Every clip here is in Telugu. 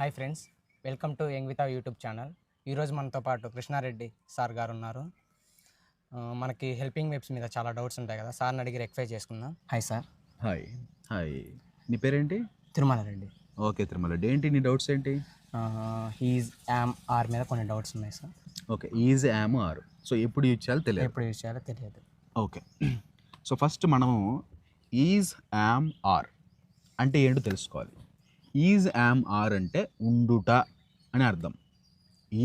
హాయ్ ఫ్రెండ్స్ వెల్కమ్ టు ఎంగ్వితా యూట్యూబ్ ఛానల్ ఈరోజు మనతో పాటు కృష్ణారెడ్డి సార్ గారు ఉన్నారు మనకి హెల్పింగ్ వెబ్స్ మీద చాలా డౌట్స్ ఉంటాయి కదా సార్ని అడిగి రెక్ఫై చేసుకుందాం హాయ్ సార్ హాయ్ హాయ్ నీ పేరేంటి తిరుమల రెడ్డి ఓకే తిరుమల రెడ్డి ఏంటి నీ డౌట్స్ ఏంటి ఈజ్ యామ్ ఆర్ మీద కొన్ని డౌట్స్ ఉన్నాయి sir okay is am are so ఎప్పుడు యూజ్ చేయాలో తెలియదు ఎప్పుడు యూజ్ చేయాలో తెలియదు ఓకే సో ఫస్ట్ మనము ఈజ్ యామ్ ఆర్ అంటే ఏంటో తెలుసుకోవాలి ఈజ్ యామ్ ఆర్ అంటే ఉండుట అని అర్థం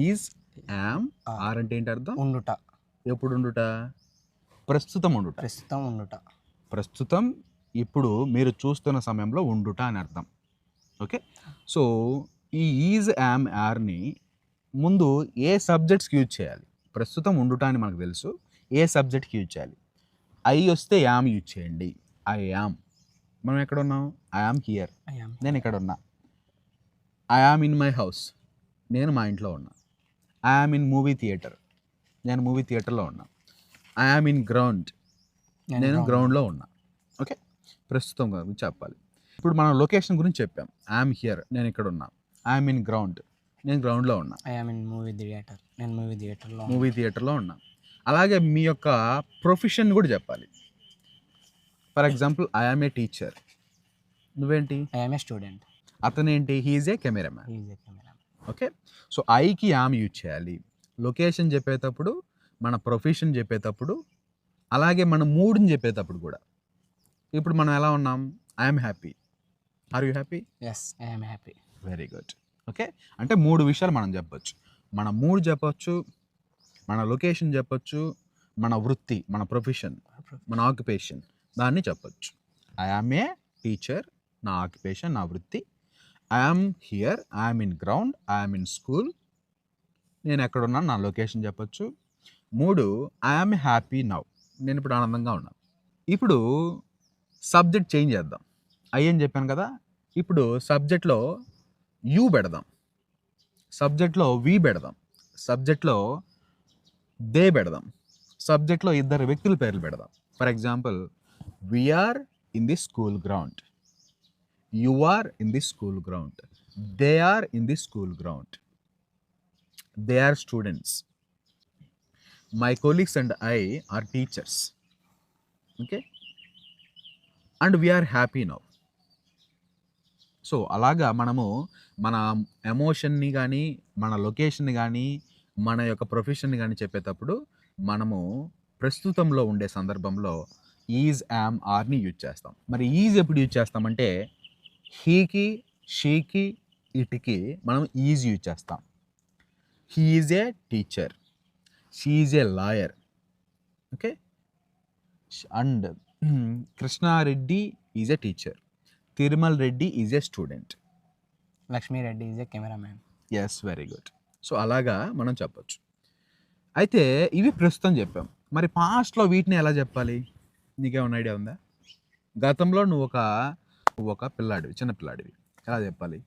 ఈజ్ యామ్ ఆర్ అంటే ఏంటి అర్థం ఉండుట ఎప్పుడు ఉండుట ప్రస్తుతం ఉండుట ప్రస్తుతం ఉండుట ప్రస్తుతం ఇప్పుడు మీరు చూస్తున్న సమయంలో ఉండుట అని అర్థం ఓకే సో ఈ ఈజ్ యామ్ ఆర్ని ముందు ఏ సబ్జెక్ట్స్కి యూజ్ చేయాలి ప్రస్తుతం ఉండుట అని మనకు తెలుసు ఏ సబ్జెక్ట్కి యూజ్ చేయాలి ఐ వస్తే యామ్ యూజ్ చేయండి ఐ యామ్ మనం ఎక్కడ ఉన్నాం ఐఆమ్ హియర్ నేను ఇక్కడ ఉన్నా ఐఆమ్ ఇన్ మై హౌస్ నేను మా ఇంట్లో ఉన్నా I am in movie theatre నేను మూవీ థియేటర్లో ఉన్నా ఐఆమ్ ఇన్ గ్రౌండ్ నేను గ్రౌండ్లో ఉన్నా ఓకే ప్రస్తుతం గురించి చెప్పాలి ఇప్పుడు మనం లొకేషన్ గురించి చెప్పాం ఐఆమ్ హియర్ నేను ఇక్కడ ఉన్నా ఐఆమ్ ఇన్ గ్రౌండ్ నేను గ్రౌండ్లో ఉన్నా I am in movie theatre నేను మూవీ థియేటర్లో మూవీ థియేటర్లో ఉన్నా అలాగే మీ యొక్క ప్రొఫెషన్ కూడా చెప్పాలి for example I am a teacher నువ్వేంటి I'm a student అతనేంటి he's a cameraman a cameraman okay so ఐకి ఆమ్ యూజ్ చేయాలి లొకేషన్ చెప్పేటప్పుడు మన ప్రొఫెషన్ చెప్పేటప్పుడు అలాగే మన మూడ్ని చెప్పేటప్పుడు కూడా ఇప్పుడు మనం ఎలా ఉన్నాం I'm happy are you happy yes I'm happy very good okay అంటే మూడు విషయాలు మనం చెప్పచ్చు మన మూడు చెప్పచ్చు మన లొకేషన్ చెప్పొచ్చు మన వృత్తి మన ప్రొఫెషన్ మన ఆక్యుపేషన్ దాన్ని చెప్పొచ్చు ఐ ఆమ్ ఏ టీచర్ నా ఆక్యుపేషన్ నా వృత్తి I'm here I'm in ground I'm in school నేను ఎక్కడున్నాను నా లొకేషన్ చెప్పచ్చు మూడు ఐఎమ్ హ్యాపీ నవ్ నేను ఇప్పుడు ఆనందంగా ఉన్నాను ఇప్పుడు సబ్జెక్ట్ చేంజ్ చేద్దాం అయ్యని చెప్పాను కదా ఇప్పుడు సబ్జెక్ట్లో యూ పెడదాం సబ్జెక్ట్లో వి పెడదాం సబ్జెక్ట్లో దే పెడదాం సబ్జెక్ట్లో ఇద్దరు వ్యక్తుల పేర్లు పెడదాం for example we are in the school ground you are in the school ground they are in the school ground they are students my colleagues and I are teachers okay and we are happy now so అలాగా మనము మన ఎమోషన్ని కానీ మన లొకేషన్ని కానీ మన యొక్క ప్రొఫెషన్ని కానీ చెప్పేటప్పుడు మనము ప్రస్తుతంలో ఉండే సందర్భంలో ఈజ్ యామ్ ఆర్ని యూజ్ చేస్తాం మరి ఈజ్ ఎప్పుడు యూజ్ చేస్తామంటే హీకి షీకి ఇటికి మనం ఈజ్ యూజ్ చేస్తాం he is a teacher she is is a lawyer okay and Krishna Reddy is a teacher Tirumal Reddy is a student Lakshmi Reddy is a cameraman yes very good so అలాగా మనం చెప్పచ్చు అయితే ఇవి ప్రస్తుతం చెప్పాం మరి పాస్ట్లో వీటిని ఎలా చెప్పాలి నీకేమైనా ఐడియా ఉందా గతంలో నువ్వు ఒక నువ్వు ఒక పిల్లాడివి చిన్న పిల్లాడివి ఎలా చెప్పాలి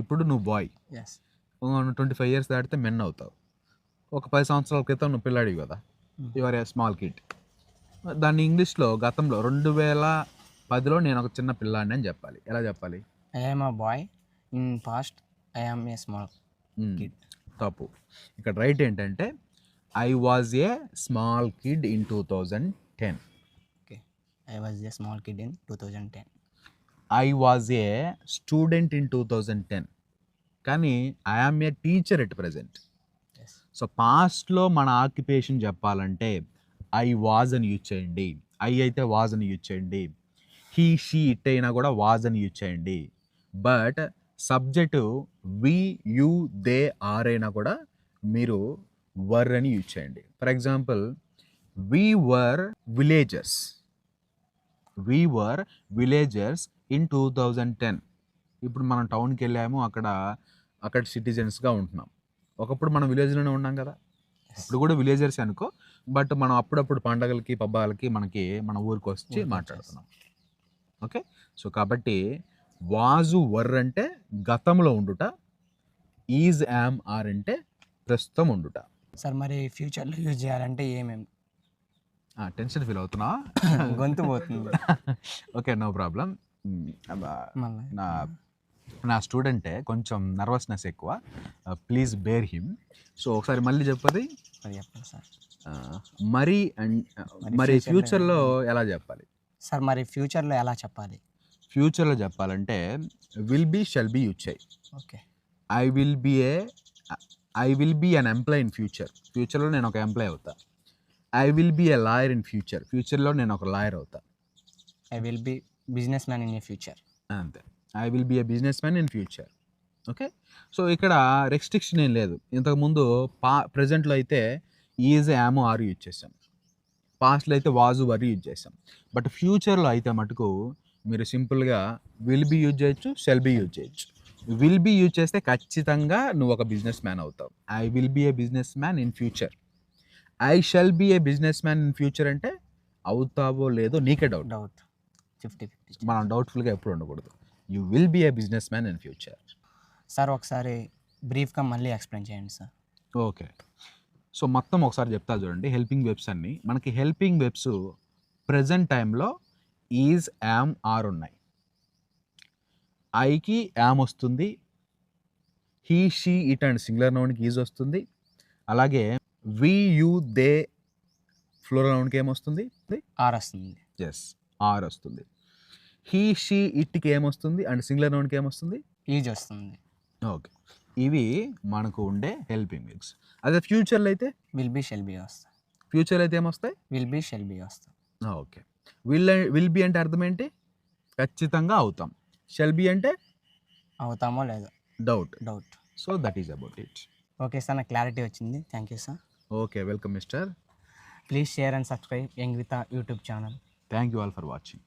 ఇప్పుడు నువ్వు బాయ్ ట్వంటీ ఫైవ్ ఇయర్స్ దాటితే మెన్ అవుతావు ఒక పది సంవత్సరాల క్రితం నువ్వు పిల్లాడివి కదా యువర్ ఏ స్మాల్ కిడ్ దాన్ని ఇంగ్లీష్లో గతంలో రెండు వేల పదిలో నేను ఒక చిన్న పిల్లాడిని అని చెప్పాలి ఎలా చెప్పాలి I'm a boy in past I'm a small kid తప్పు ఇక్కడ రైట్ ఏంటంటే I was a small kid in two thousand ten I was a small kid in two thousand ten I was a student in two thousand ten కానీ I am a teacher at present so పాస్ట్లో మన ఆక్యుపేషన్ చెప్పాలంటే ఐ వాజ్ అని యూజ్ చేయండి ఐ అయితే వాజ్ అని యూజ్ చేయండి హీ షీ ఇట్ అయినా కూడా వాజ్ అని యూజ్ చేయండి but subject we you they are అయినా కూడా మీరు వర్ అని యూజ్ చేయండి for example we were villages were villagers in two thousand ten ఇప్పుడు మనం టౌన్కి వెళ్ళాము అక్కడ అక్కడ సిటిజన్స్గా ఉంటున్నాం ఒకప్పుడు మనం విలేజ్లోనే ఉన్నాం కదా ఇప్పుడు కూడా విలేజర్స్ అనుకో బట్ మనం అప్పుడప్పుడు పండగలకి పబ్బాలకి మనకి మన ఊరికి వచ్చి మాట్లాడుతున్నాం ఓకే సో కాబట్టి వాజు వర్ అంటే గతంలో ఉండుట ఈజ్ యామ్ ఆర్ అంటే ప్రస్తుతం ఉండుట సార్ మరి ఫ్యూచర్లో యూజ్ చేయాలంటే ఏమేమి టెన్షన్ ఫీల్ అవుతున్నా గొంతు పోతుంది ఓకే నో ప్రాబ్లం నా నా స్టూడెంటే కొంచెం నర్వస్నెస్ ఎక్కువ ప్లీజ్ బేర్ హిమ్ సో ఒకసారి మళ్ళీ చెప్పది చెప్పండి సార్ మరి అండ్ మరి ఫ్యూచర్లో ఎలా చెప్పాలి సార్ మరి ఫ్యూచర్లో ఎలా చెప్పాలి ఫ్యూచర్లో చెప్పాలంటే will be shall be use okay I will be a I will be an employee in future ఫ్యూచర్లో నేను ఒక ఎంప్లాయ్ అవుతాను I will be a lawyer in future ఫ్యూచర్లో నేను ఒక లాయర్ అవుతా I will be businessman in future అంతే I will be a businessman in future okay so ఇక్కడ రెస్ట్రిక్షన్ ఏం లేదు ఇంతకుముందు పా ప్రజెంట్లో అయితే ఈజ్ యామ్ ఆర్ యూజ్ చేసాం పాస్ట్లో అయితే వాజు వరి యూజ్ చేసాం బట్ ఫ్యూచర్లో అయితే మటుకు మీరు సింపుల్గా విల్ బీ యూజ్ చేయొచ్చు షెల్ బీ యూజ్ చేయొచ్చు విల్ బీ యూజ్ చేస్తే ఖచ్చితంగా నువ్వు ఒక బిజినెస్ మ్యాన్ అవుతావు I will be a businessman in future I shall be a businessman in future అంటే అవుతావో లేదో నీకే డౌట్ డౌట్ ఫిఫ్టీ ఫిఫ్టీ మనం డౌట్ఫుల్గా ఎప్పుడు ఉండకూడదు you will be a businessman in future sir ఒకసారి బ్రీఫ్గా మళ్ళీ ఎక్స్ప్లెయిన్ చేయండి సార్ ఓకే సో మొత్తం ఒకసారి చెప్తా చూడండి హెల్పింగ్ వెబ్స్ అన్ని మనకి హెల్పింగ్ వెబ్స్ ప్రజెంట్ టైంలో ఈజ్ యామ్ ఆర్ ఉన్నాయి ఐకి యామ్ వస్తుంది he she it and singular నోన్కి is వస్తుంది అలాగే వియు దే ఫ్లోరల్ రౌండ్కి ఏమొస్తుంది ఆర్ వస్తుంది ఎస్ ఆర్ వస్తుంది హీ షీ ఇట్కి ఏమొస్తుంది అండ్ సింగులర్ రౌండ్కి ఏమొస్తుంది ఈజ్ వస్తుంది ఓకే ఇవి మనకు ఉండే హెల్పింగ్ వర్బ్స్ అదే ఫ్యూచర్లో అయితే విల్ బి షెల్ బి వస్తాయి ఫ్యూచర్లో అయితే ఏమొస్తాయి విల్ బి షెల్ బి వస్తాయి ఓకే విల్ విల్ బి అంటే అర్థం ఏంటి ఖచ్చితంగా అవుతాం షెల్ బి అంటే అవుతామో లేదో doubt doubt so that is about it okay sir నాకు క్లారిటీ వచ్చింది thank you sir Okay, welcome, Mr. Please share and subscribe Yengvita YouTube channel. Thank you all for watching.